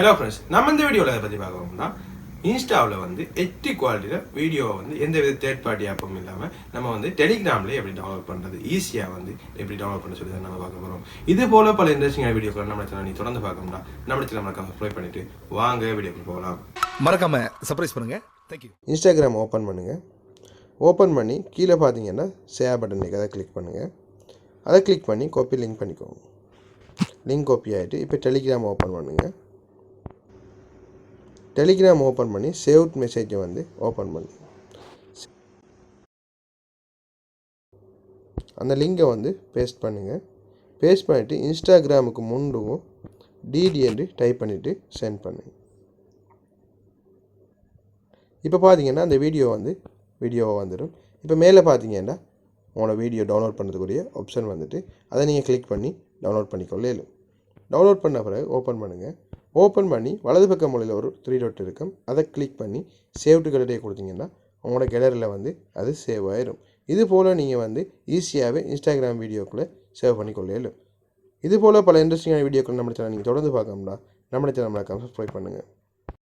Hello friends நம்ம இந்த வீடியோவில் எதை பற்றி பார்க்கணும்னா இன்ஸ்டாவில் வந்து எட்டு குவாலிட்டியில் வீடியோவை வந்து எந்த வித தேர்ட் பார்ட்டி ஆப்பும் இல்லாமல் நம்ம வந்து டெலிகிராமில் எப்படி டவுன்லோட் பண்ணுறது ஈஸியாக வந்து எப்படி டவுன்லோட் பண்ண சொல்லி தான் நம்ம பார்க்க போகிறோம் இது போல பல இன்ட்ரெஸ்டிங்கான வீடியோக்கள் நம்ம சேனல் நீ தொடர்ந்து பார்க்கணும்னா நம்ம சேனல் மறக்காம சப்ஸ்கிரைப் பண்ணிட்டு வாங்க வீடியோக்கு போகலாம். மறக்காம சர்ப்ரைஸ் பண்ணுங்க. தேங்க்யூ இன்ஸ்டாகிராம் ஓப்பன் பண்ணுங்கள் ஓப்பன் பண்ணி கீழே பார்த்தீங்கன்னா ஷேர் பட்டன் இருக்கு அதை கிளிக் பண்ணுங்கள் அதை கிளிக் பண்ணி காப்பி லிங்க் பண்ணிக்கோங்க. லிங்க் காப்பி ஆகிட்டு இப்போ டெலிகிராம் ஓப்பன் பண்ணுங்கள் டெலிகிராம் ஓப்பன் பண்ணி சேவ்ட் மெசேஜை வந்து ஓப்பன் பண்ணு. அந்த லிங்கை வந்து பேஸ்ட் பண்ணுங்கள் பேஸ்ட் பண்ணிவிட்டு இன்ஸ்டாகிராமுக்கு முண்டும் டிடி என்று டைப் பண்ணிவிட்டு சென்ட் பண்ணுங்கள் இப்போ பார்த்தீங்கன்னா அந்த வீடியோ வந்து வீடியோவாக வந்துடும். இப்போ மேலே பார்த்தீங்கன்னா உங்களோட வீடியோ டவுன்லோட் பண்ணுறதுக்குரிய ஆப்ஷன் வந்துட்டு அதை நீங்கள் கிளிக் பண்ணி டவுன்லோட் பண்ணிக்கொள்ள இயலும் டவுன்லோட் பண்ண பிறகு ஓப்பன் பண்ணுங்கள் ஓப்பன் பண்ணி வலது பக்க மூலையில் ஒரு த்ரீ டாட் இருக்கும். அதை கிளிக் பண்ணி சேவ் டு கேலரியை கொடுத்தீங்கன்னா உங்களோட கேலரியில் வந்து அது சேவ் ஆயிரும். இது போல் நீங்கள் வந்து ஈஸியாகவே இன்ஸ்டாகிராம் வீடியோக்குள்ளே சேவ் பண்ணிக்கொள்ள இது போல் பல இன்ட்ரெஸ்டிங்கான வீடியோக்கள் நம்ம சேனல் நீங்கள் தொடர்ந்து பார்க்கணும்னா நம்ம சேனல் மறக்காம சப்ஸ்கிரைப் பண்ணுங்கள்